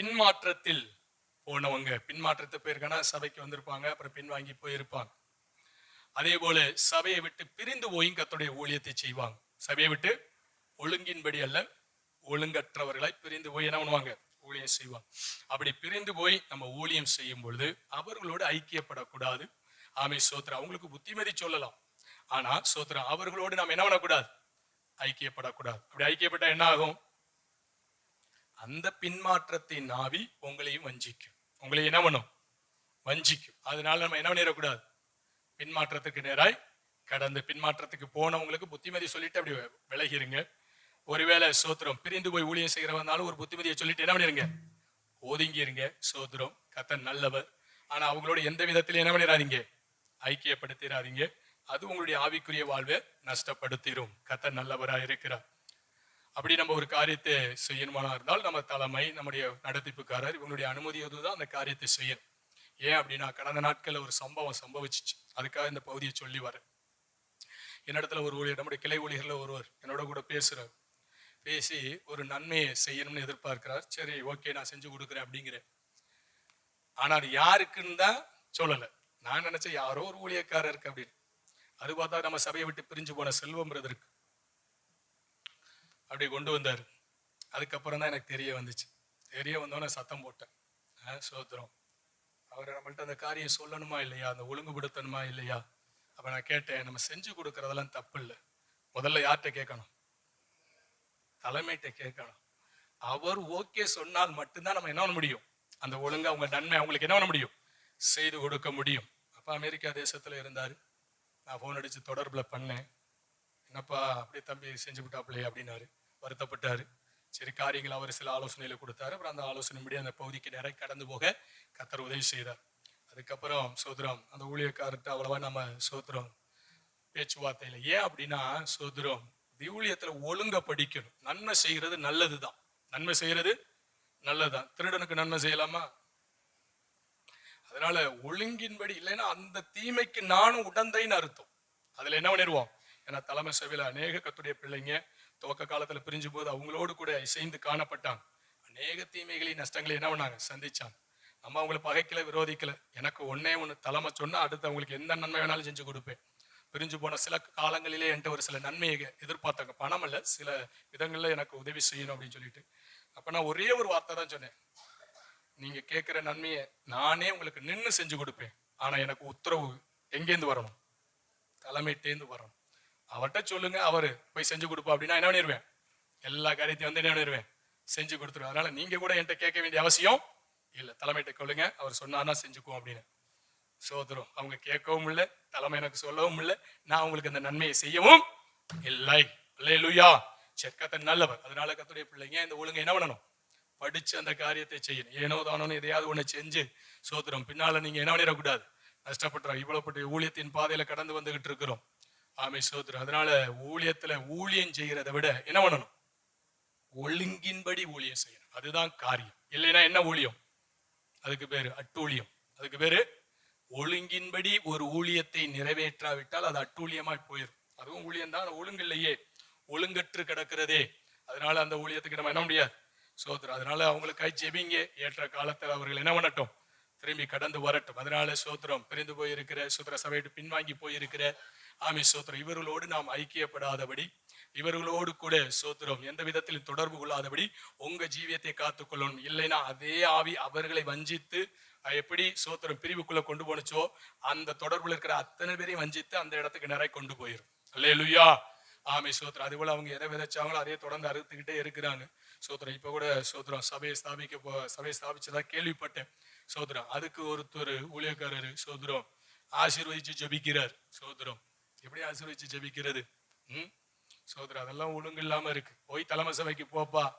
பின்மாற்றத்தில் போனவங்க. பின்மாற்றத்து பேருக்கான சபைக்கு வந்திருப்பாங்க அப்புறம் பின்வாங்கி போயிருப்பாங்க. அதே போல சபையை விட்டு பிரிந்து போயும் கர்த்தருடைய ஊழியத்தை செய்வாங்க. சபையை விட்டு ஒழுங்கின்படி அல்ல ஒழுங்கற்றவர்களாய் பிரிந்து போய் என்ன பண்ணுவாங்க? ஊழியம் செய்வாங்க. அப்படி பிரிந்து போய் நம்ம ஊழியம் செய்யும் பொழுது அவர்களோடு ஐக்கியப்படக்கூடாது. ஆமை சோத்ரா அவங்களுக்கு புத்திமதி சொல்லலாம். ஆனா சோத்ரா அவர்களோடு நாம் என்ன பண்ணக்கூடாது? ஐக்கியப்படக்கூடாது. அப்படி ஐக்கியப்பட்டா என்ன ஆகும்? அந்த பின்மாற்றத்தின் ஆவி உங்களையும் வஞ்சிக்கும். உங்களை என்ன பண்ணும்? வஞ்சிக்கும். அதனால நம்ம என்ன பண்ணிடக்கூடாது? பின்மாற்றத்துக்கு நேராய் கடந்த பின்மாற்றத்துக்கு போனவங்களுக்கு புத்திமதி சொல்லிட்டு அப்படி விலகிருங்க. ஒருவேளை சோத்திரம் பிரிந்து போய் ஊழியம் செய்கிறவனாலும் ஒரு புத்திமதியை சொல்லிட்டு என்ன பண்ணிருங்க? ஒதுங்கிருங்க. சோத்திரம் கத்தன் நல்லவர். ஆனா அவங்களோட எந்த விதத்திலும் என்ன பண்ணிடாதீங்க ஐக்கியப்படுத்திடாதீங்க அது உங்களுடைய ஆவிக்குரிய வாழ்வை நஷ்டப்படுத்திடும் கத்தன் நல்லவராக இருக்கிறார் அப்படி நம்ம ஒரு காரியத்தை செய்யணுமானா இருந்தால் நம்ம தலைமை நம்முடைய நடத்திப்புக்காரர் இவங்களுடைய அனுமதியோடு தான் அந்த காரியத்தை செய்யணும். ஏன் அப்படின்னா கடந்த நாட்கள்ல ஒரு சம்பவம் சம்பவிச்சிச்சு. அதுக்காக இந்த பகுதியை சொல்லி வரேன். என்னிடத்துல ஒரு ஊழியர் நம்முடைய கிளை ஊழியர்ல ஒருவர் என்னோட கூட பேசுறார். பேசி ஒரு நன்மையை செய்யணும்னு எதிர்பார்க்கிறார். சரி ஓகே நான் செஞ்சு கொடுக்குறேன் அப்படிங்கிறேன். ஆனால் யாருக்குன்னு தான் சொல்லலை. நான் நினைச்சேன் யாரோ ஒரு ஊழியக்காரர் இருக்கு அப்படின்னு. அது பார்த்தா நம்ம சபையை விட்டு பிரிஞ்சு போன செல்வம் இருக்கு. அப்படி கொண்டு வந்தார். அதுக்கப்புறம் தான் எனக்கு தெரிய வந்துச்சு. தெரிய வந்தோடனே சத்தம் போட்டேன். சோத்திரம் அவர் நம்மள்ட்ட அந்த காரியம் சொல்லணுமா இல்லையா? அந்த ஒழுங்குபடுத்தணுமா இல்லையா? அப்போ நான் கேட்டேன் நம்ம செஞ்சு கொடுக்கறதெல்லாம் தப்பு இல்லை முதல்ல யார்கிட்ட கேட்கணும்? தலைமைகிட்ட கேட்கணும். அவர் ஓகே சொன்னால் மட்டும்தான் நம்ம என்ன பண்ண முடியும்? அந்த ஒழுங்கா அவங்க நன்மை அவங்களுக்கு என்ன பண்ண முடியும்? செய்து கொடுக்க முடியும். அப்போ அமெரிக்கா தேசத்தில் இருந்தார். நான் ஃபோன் அடித்து தொடர்பில் பண்ணேன். என்னப்பா அப்படியே தம்பி செஞ்சு விட்டாப்லையே அப்படின்னாரு. வருத்தப்பட்டாரு. சரி காரியங்கள் அவர் சில ஆலோசனைகளை கொடுத்தாரு. அப்புறம் அந்த ஆலோசனைப்படி அந்த பகுதிக்கு நிறைய கடந்து போக கத்தர் உதவி செய்தார். அதுக்கப்புறம் சோதரம் அந்த ஊழியக்காரர்கிட்ட அவ்வளவா நம்ம சோதரம் பேச்சுவார்த்தையில ஏன் அப்படின்னா சோதரம் ஊழியத்துல ஒழுங்க படிக்கணும். நன்மை செய்யறது நல்லதுதான். நன்மை செய்யறது நல்லதுதான். திருடனுக்கு நன்மை செய்யலாமா? அதனால ஒழுங்கின்படி இல்லைன்னா அந்த தீமைக்கு நானும் உடந்தைன்னு அர்த்தம். அதுல என்ன பண்ணிடுவோம்? ஏன்னா தலைமை சபையில் அநேக கத்துடைய பிள்ளைங்க துவக்க காலத்தில் பிரிஞ்சு போது அவங்களோடு கூட இசைந்து காணப்பட்டாங்க. அநேக தீமைகளையும் நஷ்டங்களை என்ன பண்ணாங்க? சந்திச்சாங்க. நம்ம அவங்களை பகைக்கல விரோதிக்கல. எனக்கு ஒன்னே ஒன்று தலைமை சொன்னால் அடுத்து அவங்களுக்கு எந்த நன்மை வேணாலும் செஞ்சு கொடுப்பேன். பிரிஞ்சு போன சில காலங்களிலே என்கிட்ட ஒரு சில நன்மையை எதிர்பார்த்தாங்க. பணம் இல்லை சில விதங்களில் எனக்கு உதவி செய்யணும் அப்படின்னு சொல்லிட்டு. அப்போ நான் ஒரே ஒரு வார்த்தை தான் சொன்னேன். நீங்கள் கேட்குற நன்மையை நானே உங்களுக்கு நின்று செஞ்சு கொடுப்பேன். ஆனால் எனக்கு உத்தரவு எங்கேருந்து வரணும்? தலைமையிட்டேந்து வரணும். அவர்கிட்ட சொல்லுங்க அவர் போய் செஞ்சு கொடுப்பா அப்படின்னா என்ன பண்ணிடுவேன் எல்லா காரியத்தையும் வந்து என்ன பண்ணிடுவேன் செஞ்சு கொடுத்துருவேன். அதனால நீங்க கூட என்கிட்ட கேட்க வேண்டிய அவசியம் இல்லை. தலைமையிட்ட கொள்ளுங்க அவர் சொன்னார்னா செஞ்சுக்குவோம் அப்படின்னு. சோதரும். அவங்க கேட்கவும் இல்லை தலைமை எனக்கு சொல்லவும் இல்லை. நான் உங்களுக்கு அந்த நன்மையை செய்யவும் இல்லை. அல்லேலூயா. சரி கத்தர் நல்லவர். அதனால கத்துடைய பிள்ளைங்க இந்த ஒழுங்கை என்ன பண்ணணும்? படிச்சு அந்த காரியத்தை செய்யணும். ஏனோ தானோன்னு எதையாவது ஒண்ணு செஞ்சு சோதரம். பின்னால நீங்க என்ன பண்ணிடக்கூடாது? நஷ்டப்படுறோம் இவ்வளவு பெரிய ஊழியத்தின் பாதையில கடந்து வந்துகிட்டு இருக்கிறோம். ஆமை சோதரம் அதனால ஊழியத்துல ஊழியம் செய்யறதை விட என்ன பண்ணணும்? ஒழுங்கின்படி ஊழியம் செய்யணும். அதுதான் காரியம். இல்லைன்னா என்ன ஊழியம்? அதுக்கு பேரு அட்டூழியம். அதுக்கு பேரு ஒழுங்கின்படி ஒரு ஊழியத்தை நிறைவேற்றாவிட்டால் அது அட்டூழியமாய் போயிடும் அதுவும் ஊழியம் தான் ஒழுங்கு இல்லையே. ஒழுங்கற்று கிடக்கிறதே. அதனால அந்த ஊழியத்துக்கு நம்ம என்ன முடியாது? சோதரம் அதனால அவங்களுக்காய் ஜெபிங்க. ஏற்ற காலத்தில் அவர்கள் என்ன பண்ணட்டும்? திரும்பி கடந்து வரட்டும். அதனால சோத்திரம் பிரிந்து போயிருக்கிற சுதர சபையிட்டு பின்வாங்கி போயிருக்கிற ஆமே சோத்திரம். இவர்களோடு நாம் ஐக்கியப்படாதபடி இவர்களோடு கூட சோத்திரம் எந்த விதத்திலும் தொடர்பு கொள்ளாதபடி உங்க ஜீவியத்தை காத்துக்கொள்ளணும். இல்லைன்னா அதே ஆவி அவர்களை வஞ்சித்து எப்படி சோத்திரம் பிரிவுக்குள்ள கொண்டு போனுச்சோ அந்த தொடர்புல இருக்கிற அத்தனை பேரையும் வஞ்சித்து அந்த இடத்துக்கு நிறைய கொண்டு போயிரும். லுய்யா ஆமை சோத்திரம். அதே போல அவங்க எதை விதைச்சாங்களோ அதே தொடர்ந்து அறுத்துக்கிட்டே இருக்கிறாங்க. சோத்திரம் இப்ப கூட சோத்திரம் சபையை ஸ்தாபிக்க போ சபையை ஸ்தாபிச்சதா கேள்விப்பட்டேன். சோத்திரம் அதுக்கு ஒருத்தர் ஊழியக்காரர் சோத்திரம் ஆசீர்வதிச்சு ஜபிக்கிறார் சோத்திரம். எப்படி ஆசீர்வதிச்சு ஜெபிக்கிறது? ம்? சோதரர் அதெல்லாம் ஒழுங்கு இல்லாம இருக்கு. போய் தலைமை சபைக்கு போப்பா.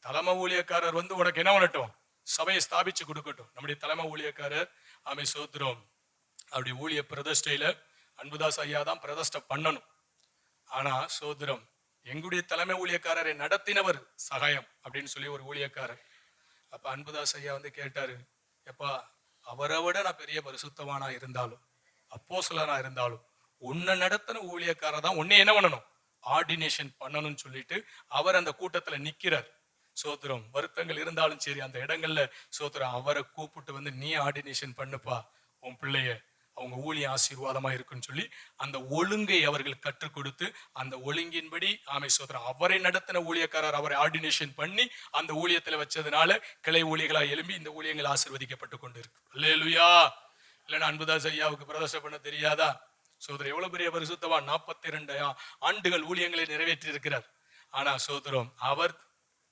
தலைமை ஊழியக்காரர் வந்து உனக்கு என்ன பண்ணட்டும் சபையை ஸ்தாபிச்சு கொடுக்கட்டும். நம்முடைய தலைமை ஊழியக்காரர் ஆமை சோத்திரம் அப்படி ஊழிய பிரதிஷ்டையில அன்புதாஸ் ஐயா தான் பிரதிஷ்டை பண்ணணும். ஆனா சோதரம் எங்களுடைய தலைமை ஊழியக்காரரை நடத்தினவர் சகாயம் அப்படின்னு சொல்லி ஒரு ஊழியக்காரர். அப்ப அன்புதாஸ் ஐயா வந்து கேட்டாரு எப்பா அவரை விட நான் பெரிய பரிசுத்தவானா இருந்தாலும் அப்போஸ்தலனா இருந்தாலும் உன்னை நடத்தின ஊழியக்காரர் தான் உன்னை என்ன பண்ணணும்? ஆர்டினேஷன் பண்ணணும்னு சொல்லிட்டு அவர் அந்த கூட்டத்துல நிக்கிறார். சோத்திரம் வருத்தங்கள் இருந்தாலும் சரி அந்த இடங்கள்ல சோத்திரம் அவரை கூப்பிட்டு வந்து நீ ஆர்டினேஷன் பண்ணுப்பா உன் பிள்ளைய. அவங்க ஊழியம் ஆசீர்வாதமா இருக்குன்னு சொல்லி அந்த ஒழுங்கை அவர்கள் கற்றுக் கொடுத்து அந்த ஒழுங்கின்படி ஆமை சோதரன் அவரை நடத்தின ஊழியக்காரர் அவரை ஆர்டினேஷன் பண்ணி அந்த ஊழியத்துல வச்சதுனால கிளை ஊழியர்களா எழும்பி இந்த ஊழியங்கள் ஆசீர்வதிக்கப்பட்டு கொண்டு இருக்கு இல்லையா இல்லைன்னா அன்புதாஸ் ஐயாவுக்கு பிரதர்ஷம் பண்ண தெரியாதா? சோதரர் எவ்வளவு பெரிய பரிசுத்தவா? நாற்பத்தி இரண்டு ஆண்டுகள் ஊழியங்களை நிறைவேற்றி இருக்கிறார் ஆனா சோதரம் அவர்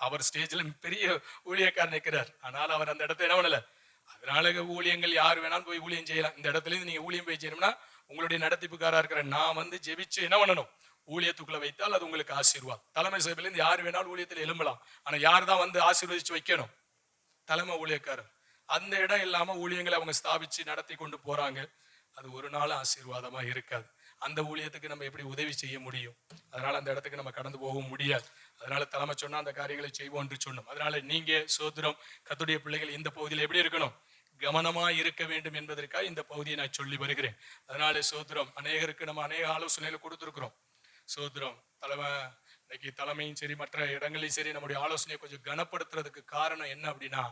அவர் ஸ்டேஜ்ல பெரிய ஊழியக்காரர் நிற்கிறார். ஆனால் அவர் அந்த இடத்த என்ன பண்ணல? அதனால ஊழியங்கள் யார் வேணாலும் போய் ஊழியம் செய்யலாம். இந்த இடத்துல இருந்து நீங்க ஊழியம் போய் செய்யணும்னா உங்களுடைய நடத்திப்புக்காரா இருக்கிற நான் வந்து ஜெபிச்சு என்ன பண்ணணும்? ஊழியத்துக்குள்ள வைத்தால் அது உங்களுக்கு ஆசீர்வாதம். தலைமை சபையில இருந்து யார் வேணாலும் ஊழியத்தில் எழும்பலாம். ஆனா யார் தான் வந்து ஆசீர்வதிச்சு வைக்கணும்? தலைமை ஊழியக்காரர். அந்த இடம் இல்லாம ஊழியங்களை அவங்க ஸ்தாபிச்சு நடத்தி கொண்டு போறாங்க. அது ஒரு நாள் ஆசீர்வாதமாக இருக்காது. அந்த ஊழியத்துக்கு நம்ம எப்படி உதவி செய்ய முடியும்? அதனால் அந்த இடத்துக்கு நம்ம கடந்து போகவும் முடியாது. அதனால தலைமை சொன்னால் அந்த காரியங்களை செய்வோம் என்று சொன்னோம். அதனால நீங்கள் சோதரம் கத்துடைய பிள்ளைகள் இந்த பகுதியில் எப்படி இருக்கணும்? கவனமாக இருக்க வேண்டும் என்பதற்காக இந்த பகுதியை நான் சொல்லி வருகிறேன். அதனால சோதரம் அநேகருக்கு நம்ம அநேக ஆலோசனைகளை கொடுத்துருக்குறோம். சோதரம் தலைமை இன்னைக்கு தலைமையும் சரி மற்ற இடங்களையும் சரி நம்முடைய ஆலோசனையை கொஞ்சம் கனப்படுத்துறதுக்கு காரணம் என்ன அப்படின்னா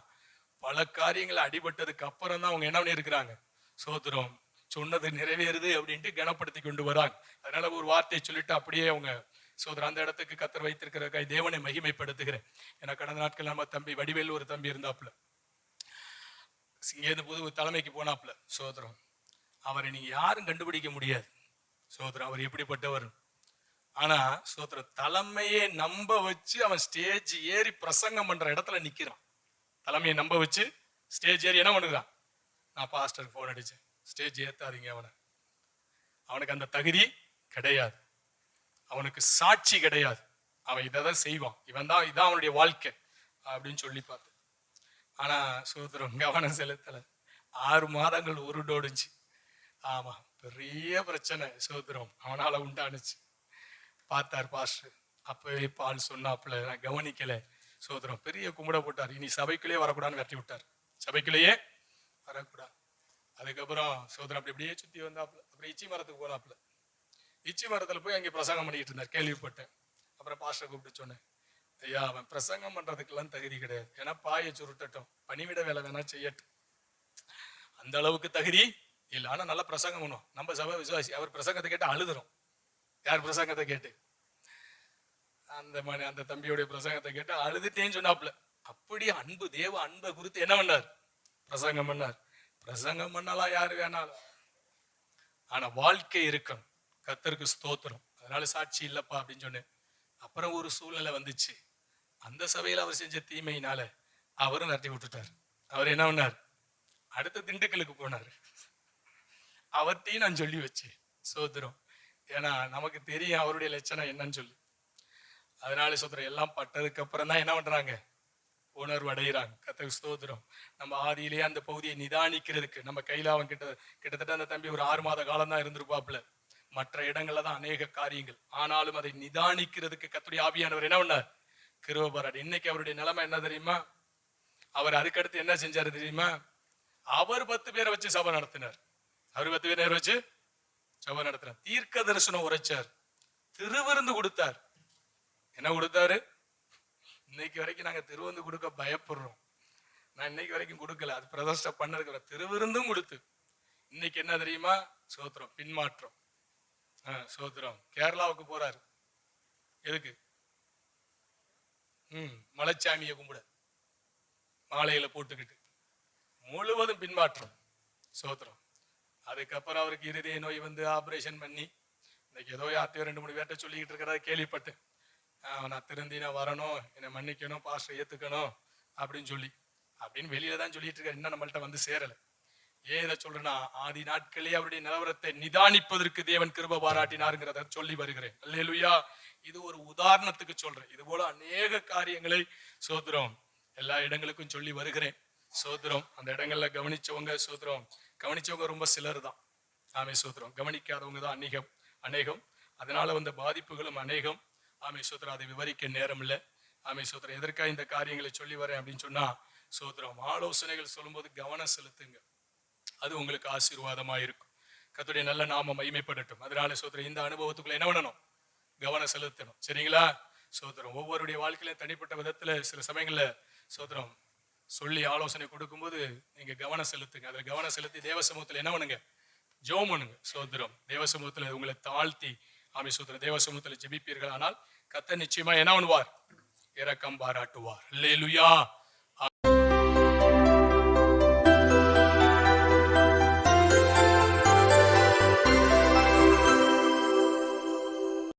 பல காரியங்களை அடிபட்டதுக்கு அப்புறம் தான் அவங்க என்ன பண்ணியிருக்கிறாங்க? சோதரம் சொன்னது நிறைவேறுது அப்படின்ட்டு கனப்படுத்தி கொண்டு வராங்க. அதனால ஒரு வார்த்தையை சொல்லிட்டு அப்படியே அவங்க சோதர அந்த இடத்துக்கு கத்தர் வைத்திருக்கிற தேவனை மகிமைப்படுத்துகிறேன். ஏன்னா கடந்த நாட்கள் நம்ம தம்பி வடிவேல் ஒரு தம்பி இருந்தாப்புல. இங்கேருந்து புது தலைமைக்கு போனாப்புல சோதரம். அவரை நீங்க யாரும் கண்டுபிடிக்க முடியாது. சோதரம் அவர் எப்படிப்பட்டவர்? ஆனா சோதர தலைமையை நம்ப வச்சு அவன் ஸ்டேஜ் ஏறி பிரசங்கம் பண்ற இடத்துல நிக்கிறான். தலைமையை நம்ப வச்சு ஸ்டேஜ் ஏறி என்ன பண்ணுறான் நான் பாஸ்டருக்கு ஃபோன் அடிச்சேன். ஸ்டேஜ் ஏத்தாதீங்க அவனை. அவனுக்கு அந்த தகுதி கிடையாது. அவனுக்கு சாட்சி கிடையாது. அவன் இதை தான் செய்வான். இவன் தான் இதான் அவனுடைய வாழ்க்கை அப்படின்னு சொல்லி பார்த்தேன் ஆனா சூத்திரம் கவனம் செலுத்தல. ஆறு மாதங்கள் உருண்டோடுச்சு ஆமா பெரிய பிரச்சனை சோதரம். அவனால உண்டானுச்சு. பார்த்தார் பாஸ்டர். அப்பவே பால் சொன்னாப்புல நான் கவனிக்கல. சோதரம் பெரிய கும்பிட போட்டார். இனி சபைக்குள்ளேயே வரக்கூடாதுன்னு வெட்டி விட்டார். சபைக்குள்ளேயே வரக்கூடாது. அதுக்கப்புறம் சோதரன் அப்படி இப்படியே சுற்றி வந்தாப்புல. அப்புறம் இச்சி மரத்துக்கு போனாப்புல. இச்சி மரத்தில் போய் அங்கே பிரசங்கம் பண்ணிட்டு இருந்தார். கேள்விப்பட்டேன். அப்புறம் பாஸ்டர் கூப்பிட்டு சொன்னேன். ஐயா அவன் பிரசங்கம் பண்ணுறதுக்கெல்லாம் தகுதி கிடையாது. ஏன்னா பாயை சுருட்டட்டும். பணிவிட வேலை வேணா செய்யட்டும். அந்த அளவுக்கு தகுதி இல்லை. ஆனால் நல்லா பிரசங்கம் பண்ணும். நம்ம சபை விசுவாசி அவர் பிரசங்கத்தை கேட்டு அழுதுறோம் யார் பிரசங்கத்தை கேட்டு? அந்த மாதிரி அந்த தம்பியோடைய பிரசங்கத்தை கேட்டு அழுதுட்டேன்னு சொன்னாப்புல. அப்படி அன்பு தேவ அன்பை குறித்து என்ன பண்ணார்? பிரசங்கம் பண்ணார். பிரசங்கம் பண்ணலாம் யாரு வேணாலும். ஆனா வாழ்க்கை இருக்கணும். கத்தருக்கு ஸ்தோத்திரம். அதனால சாட்சி இல்லப்பா அப்படின்னு சொன்னேன். அப்புறம் ஒரு சூழ்நிலை வந்துச்சு. அந்த சபையில அவர் செஞ்ச தீமையினால அவரும் நடத்தி விட்டுட்டார். அவர் என்ன பண்ணார்? அடுத்த திண்டுக்கலுக்கு போனார். அவர்கிட்டையும் நான் சொல்லி வச்சேன் சோதரம் ஏன்னா நமக்கு தெரியும் அவருடைய லட்சணம் என்னன்னு சொல்லி. அதனால சோதரம் எல்லாம் பட்டதுக்கு அப்புறம் தான் என்ன பண்றாங்க? உணர்வு அடைகிறாங்க கத்தக்கு ஸ்தோத்திரம். நம்ம ஆதியிலேயே அந்த பகுதியை நிதானிக்கிறதுக்கு நம்ம கையில் அவன் கிட்ட கிட்டத்தட்ட அந்த தம்பி ஒரு ஆறு மாத காலம் தான் இருந்திருப்பாப்புல. மற்ற இடங்கள்ல தான் அநேக காரியங்கள். ஆனாலும் அதை நிதானிக்கிறதுக்கு கத்துடைய ஆவியானவர் என்ன பண்ணார்? கிருவபராடு இன்னைக்கு அவருடைய நிலைமை என்ன தெரியுமா? அவர் அதுக்கடுத்து என்ன செஞ்சாரு தெரியுமா? அவர் பத்து பேரை வச்சு சபை நடத்தினார். அவர் பத்து பேரை வச்சு சபை நடத்தினார். தீர்க்க தரிசனம் உரைச்சார். திருவிருந்து கொடுத்தார். என்ன கொடுத்தாரு? இன்னைக்கு வரைக்கும் நாங்க திருவந்து கொடுக்க பயப்படுறோம். நான் இன்னைக்கு வரைக்கும் கொடுக்கல. அது பிரதர்ஷ்ட பண்ணதுக்கு திருவிருந்தும் கொடுத்து. இன்னைக்கு என்ன தெரியுமா? சோத்திரம் பின்மாற்றம். சோத்திரம். கேரளாவுக்கு போறாரு. எதுக்கு? ம் மலைச்சாமியை கும்பிட. மாலையில போட்டுக்கிட்டு. முழுவதும் பின்மாற்றம். சோத்திரம். அதுக்கப்புறம் அவருக்கு இருதய நோய் வந்து ஆபரேஷன் பண்ணி இன்னைக்கு ஏதோ யார்ட்டையோ ரெண்டு மூணு பேர்ட்ட சொல்லிக்கிட்டு இருக்கிறத கேள்விப்பட்டேன். நான் திருந்தி நான் வரணும் என்னை மன்னிக்கணும் பாஸ்டர் ஏத்துக்கணும் அப்படின்னு சொல்லி. அப்படின்னு வெளியில தான் சொல்லிட்டு இருக்காரு. இன்னும் நம்மள்ட்ட வந்து சேரல. ஏன் இதை சொல்றேன்னா ஆதி நாட்களே அவருடைய நிலவரத்தை நிதானிப்பதற்கு தேவன் கிருப பாராட்டினாருங்கிறத சொல்லி வருகிறேன். அல்லேலுயா. இது ஒரு உதாரணத்துக்கு சொல்றேன். இது போல அநேக காரியங்களை சோதரம் எல்லா இடங்களுக்கும் சொல்லி வருகிறேன். சோதரம் அந்த இடங்கள்ல கவனிச்சவங்க சோதரம் கவனிச்சவங்க ரொம்ப சிலர் தான். ஆமே சோதரம் கவனிக்காதவங்க தான் அநேகம். அநேகம். அதனால வந்த பாதிப்புகளும் அநேகம். ஆமை சோதரம் அதை விவரிக்க நேரம் இல்லை ஆமை சோதரம் எதற்காக இந்த காரியங்களை சொல்லி வரேன் அப்படின்னு சொன்னா சோத்ரம் ஆலோசனைகள் சொல்லும்போது கவனம் செலுத்துங்க. அது உங்களுக்கு ஆசீர்வாதமா இருக்கும். கத்துடைய நல்ல நாம மகிமைப்படட்டும். அதனால சோதரம் இந்த அனுபவத்துக்குள்ள என்ன பண்ணணும்? கவனம் செலுத்தணும். சரிங்களா? சோத்ரம் ஒவ்வொருடைய வாழ்க்கையிலும் தனிப்பட்ட விதத்துல சில சமயங்கள்ல சோத்ரம் சொல்லி ஆலோசனை கொடுக்கும்போது நீங்க கவனம் செலுத்துங்க. அதுல கவனம் செலுத்தி தேவ சமூகத்துல என்ன பண்ணுங்க? ஜோம் பண்ணுங்க. சோதரம் தேவ சமூகத்துல உங்களை தாழ்த்தி ஆமி சூத்திர தேவ சமூகத்தில் ஜெபிப்பீர்கள் ஆனால் கத்த நிச்சயமா என்ன பண்ணுவார்? இரக்கம் பாராட்டுவார். அல்லேலூயா.